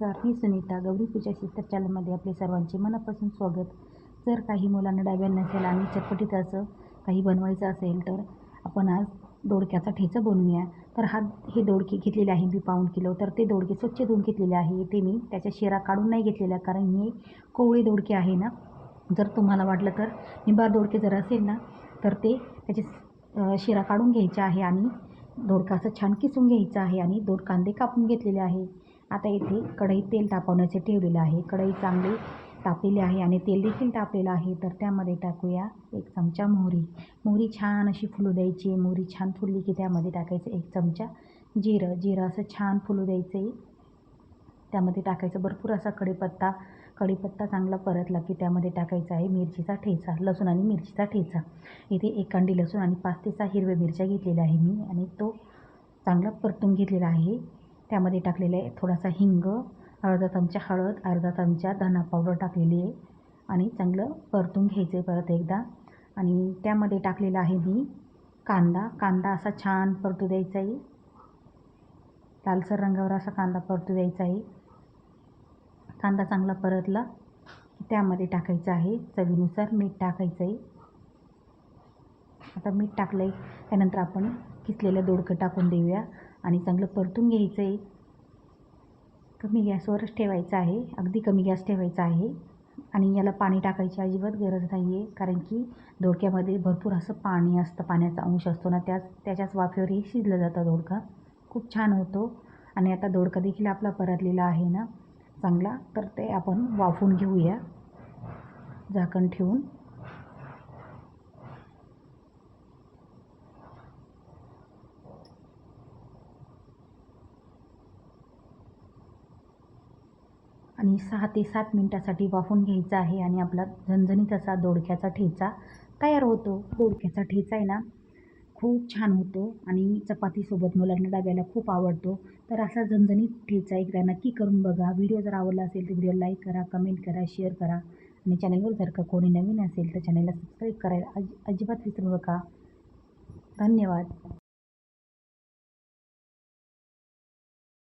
नमस्कार मी सुनीता गौरी. पूजा सिस्टर चॅनलमध्ये आपले सर्वांचे मनापासून स्वागत. जर काही मुलांना डाव्या नसेल आणि चटपटीत असं काही बनवायचं असेल तर आपण आज दोडक्याचा ठेचा बनवूया. तर हा हे दोडके घेतलेले आहे मी पाऊण किलो. तर ते दोडके स्वच्छ धुवून घेतलेले आहे. ते मी त्याच्या शिरा काढून नाही घेतलेल्या कारण हे कोवळे दोडके आहे ना. जर तुम्हाला वाटलं तर निंबार दोडके जर असेल ना तर ते त्याचे शिरा काढून घ्यायचा आहे आणि दोडका असं छान किसून घ्यायचं आहे आणि दोड कांदे कापून घेतलेले आहे. आता इथे कढईत तेल तापवण्याचे ठेवलेलं आहे. कढई चांगली तापलेली आहे आणि तेल देखील तापलेलं आहे. तर त्यामध्ये टाकूया एक चमचा मोहरी. मोहरी छान अशी फुलू द्यायची. मोहरी छान फुलली की त्यामध्ये टाकायचं एक चमचा जिरं. जिरं असं छान फुलू द्यायचं आहे त्यामध्ये टाकायचं भरपूर असा कढीपत्ता. कढीपत्ता चांगला परतला की त्यामध्ये टाकायचा आहे मिरचीचा ठेचा. लसूण आणि मिरचीचा ठेचा. इथे एक कांडी लसूण आणि पाच ते सहा हिरव्या मिरच्या घेतलेल्या आहे मी आणि तो चांगला परतून घेतलेला आहे. त्यामध्ये टाकलेलं आहे. थोडासा हिंग अर्धा चमचा हळद अर्धा चमचा धना पावडर टाकलेली आहे. आणि चांगलं परतून घ्यायचं आहे परत एकदा. आणि त्यामध्ये टाकलेला आहे मी कांदा. कांदा असा छान परतू द्यायचा आहे. लालसर रंगावर असा कांदा परतू द्यायचा आहे. कांदा चांगला परतला त्यामध्ये टाकायचं आहे. चवीनुसार मीठ टाकायचं आहे. आता मीठ टाकलं आहे त्यानंतर आपण किसलेलं दोडकं टाकून देऊया. आणि चांगलं परतून घ्यायचं आहे. कमी गॅसवरच ठेवायचं आहे. अगदी कमी गॅस ठेवायचा आहे. आणि याला पाणी टाकायची अजिबात गरज नाही आहे कारण की दोडक्यामध्ये भरपूर असं पाणी असतं. पाण्याचा अंश असतो ना त्याच त्याच्याच वाफेवरही शिजलं जातं दोडका. खूप छान होतो. आणि आता दोडका देखील आपला परतलेला आहे ना. चांगला. तर ते आपण वाफवून घेऊया. झाकण ठेवून. आणि सहा ते सात मिनटासाठी वाफून घ्यायचा आहे आणि आपला झणझणीत असा दोडक्याचा ठेचा तयार होतो. दोडक्याचा ठेचा आहे ना खूप छान होतो आणि चपातीसोबत मुलांना डब्याला खूप आवडतो. तर असा झणझणीत ठेचा एकदा नक्की करून बघा. व्हिडिओ जर आवडला असेल तर व्हिडिओ लाईक करा कमेंट करा शेअर करा. आणि चॅनलवर जर का कोणी नवीन असेल तर चॅनलला सबस्क्राईब करायला अज अजिबात विसरू नका. धन्यवाद.